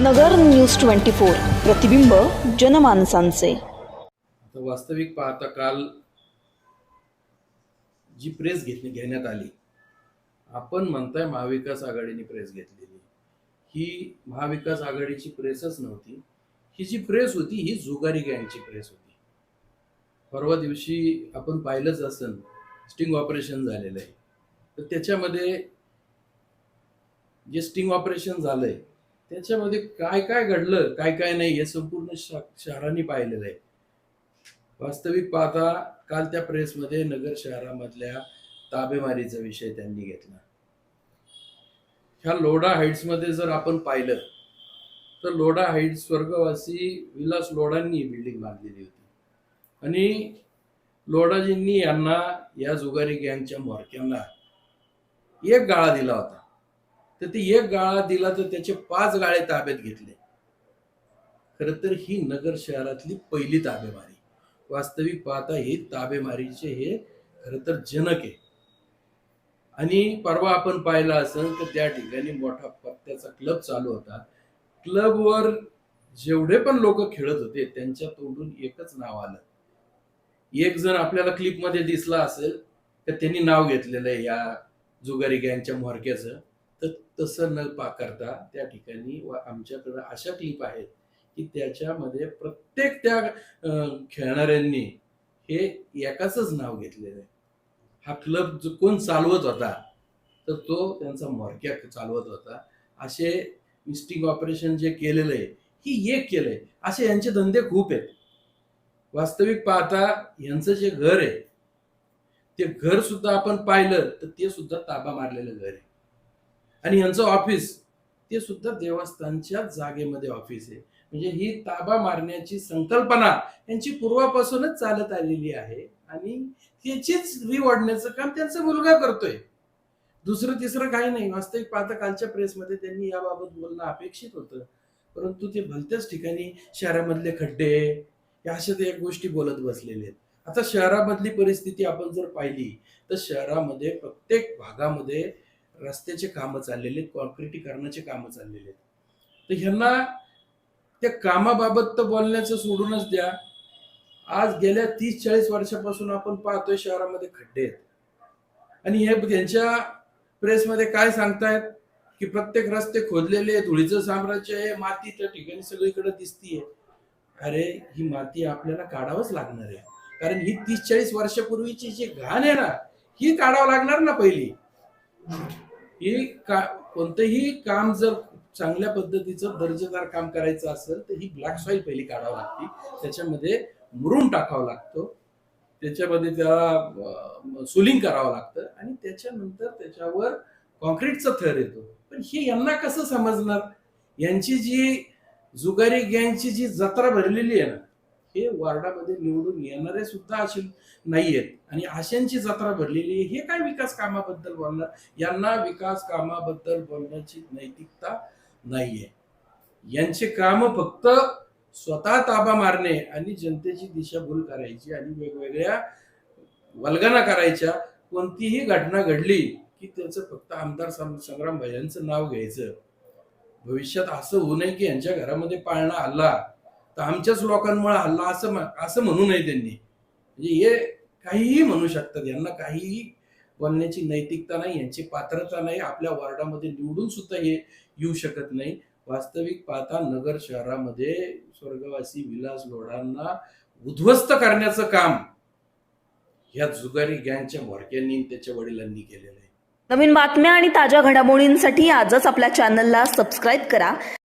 नगर news twenty four प्रतिबिंब जनमानसांचे. आता वास्तविक पाहता काल जी प्रेस घेतली घेण्यात आली आपण म्हणताय महाविकास आघाडीने प्रेस घेतलेली. ही महाविकास आघाडीची प्रेसच नव्हती. ही जी प्रेस होती ही जुगारी गँगची प्रेस होती. परवा दिवशी आपण पाहिलंच असन स्टिंग ऑपरेशन झालेलं आहे. तर त्याच्यामध्ये जे स्टिंग ऑपरेशन झालंय त्याच्यामध्ये काय काय घडलं काय काय नाही हे संपूर्ण श- शहरांनी पाहिलेलं आहे. वास्तविक पाहता काल त्या प्रेसमध्ये नगर शहरामधल्या ताबेमारीचा विषय त्यांनी घेतला. ह्या लोढा हाईट्समध्ये जर आपण पाहिलं तर लोढा हाईट्स स्वर्गवासी विलास लोढांनी बिल्डिंग बांधलेली होती. आणि लोढाजींनी यांना या जुगारी गँगच्या म्होरक्यांना एक गाळा दिला होता. तर ते एक गाळा दिला तर त्याचे पाच गाळे ताब्यात घेतले. खर तर ही नगर शहरातली पहिली ताबेमारी. वास्तविक पाहता ही ताबेमारीचे हे खर तर जनक आहे. आणि परवा आपण पाहिलं असेल तर त्या ठिकाणी मोठा पत्त्याचा क्लब चालू होता. क्लबवर जेवढे पण लोक खेळत होते त्यांच्या तोंडून एकच नाव आलं. एक जण आपल्याला क्लिपमध्ये दिसला असेल तर त्यांनी नाव घेतलेलं आहे या जुगारी गँगच्या म्होरक्याचं. तर तसं न पा करता त्या ठिकाणी व आमच्याकडं अशा क्लिप आहेत की त्याच्यामध्ये प्रत्येक त्या खेळणाऱ्यांनी हे एकाच नाव घेतलेलं आहे. हा क्लब जो कोण चालवत होता तर तो त्यांचा मोरक्या चालवत होता. असे मिस्टिंग ऑपरेशन जे केलेलं आहे ही एक केलंय. असे यांचे धंदे खूप आहेत. वास्तविक पाहता यांचं जे घर आहे ते घर सुद्धा आपण पाहिलं तर ते सुद्धा ताबा मारलेलं घर आहे. आणि यांचं ऑफिस ते सुद्धा देवस्थानच्या जागेमध्ये ऑफिस आहे. म्हणजे ही ताबा मारण्याची संकल्पना यांची पूर्वापासूनच चालत आलेली आहे आणि त्याचीच रिवडण्याचं काम त्यांचा मुलगा करतोय. दुसरं तिसरं काही नाही. वास्तविक पाहता कालच्या प्रेसमध्ये त्यांनी याबाबत बोलणं अपेक्षित होतं. परंतु ते भलत्याच ठिकाणी शहरामधले खड्डे या अशा ते गोष्टी बोलत बसलेले आहेत. आता शहरामधली परिस्थिती आपण जर पाहिली तर शहरामध्ये प्रत्येक भागामध्ये रस्त्याचे कामं चाललेले आहेत कॉन्क्रिटीकरणाचे कामं चाललेले आहेत. तर ह्यांना त्या कामाबाबत तर बोलण्याचं सोडूनच द्या. आज गेल्या तीस चाळीस वर्षापासून आपण पाहतोय शहरामध्ये खड्डे आहेत. आणि हे त्यांच्या प्रेसमध्ये काय सांगतायत? की प्रत्येक रस्ते खोदलेले धुळीचं साम्राज्य आहे माती त्या ठिकाणी सगळीकडे दिसतीये. अरे ही माती आपल्याला काढावंच लागणार आहे. कारण ही तीस चाळीस वर्षापूर्वीची जी घाण आहे ना ही काढावं लागणार ना पहिली. हे का कोणतंही काम जर चांगल्या पद्धतीचं दर्जेदार काम करायचं असेल तर ही ब्लॅक सॉईल पहिली काढावं लागते. त्याच्यामध्ये मुरून टाकावं लागतो. त्याच्यामध्ये त्याला सुलिंग करावं लागतं. आणि त्याच्यानंतर त्याच्यावर कॉन्क्रीटचा थर येतो. पण हे यांना कसं समजणार? यांची जी जुगारी गँगची जी जत्रा भरलेली आहे ना हे वार्डामध्ये निवडून येणारे सुद्धा असे नाहीयेत. आणि आशांची जत्रा भरलेली आहे. हे काय विकास कामाबद्दल बोलणार? यांना विकास कामाबद्दल बोलण्याची नैतिकता नाहीये. यांचे काम फक्त स्वतः ताबा मारणे आणि जनतेची दिशाभूल करायची आणि वेगवेगळ्या वल्गना करायच्या. कोणतीही घटना घडली की त्याचं फक्त आमदार संग्राम संग्राम यांचं नाव घ्यायचं. भविष्यात असं होऊ नये की यांच्या घरामध्ये पाळणा आला. तर आमच्याच लोकांमुळे हल्ला असं असं म्हणू नये त्यांनी. म्हणजे हे काहीही म्हणू शकतात. यांना काहीही बोलण्याची नैतिकता नाही यांची पात्रता नाही आपल्या वॉर्डामध्ये निवडून सुद्धा हे येऊ शकत नाही. वास्तविक पाहता नगर शहरामध्ये स्वर्गवासी विलास लोढांना उद्ध्वस्त करण्याचं काम ह्या जुगारी गँगच्या म्होरक्यांनी त्याच्या वडिलांनी केलेलं आहे. नवीन बातम्या आणि ताज्या घडामोडींसाठी आजच आपल्या चॅनलला सबस्क्राईब करा.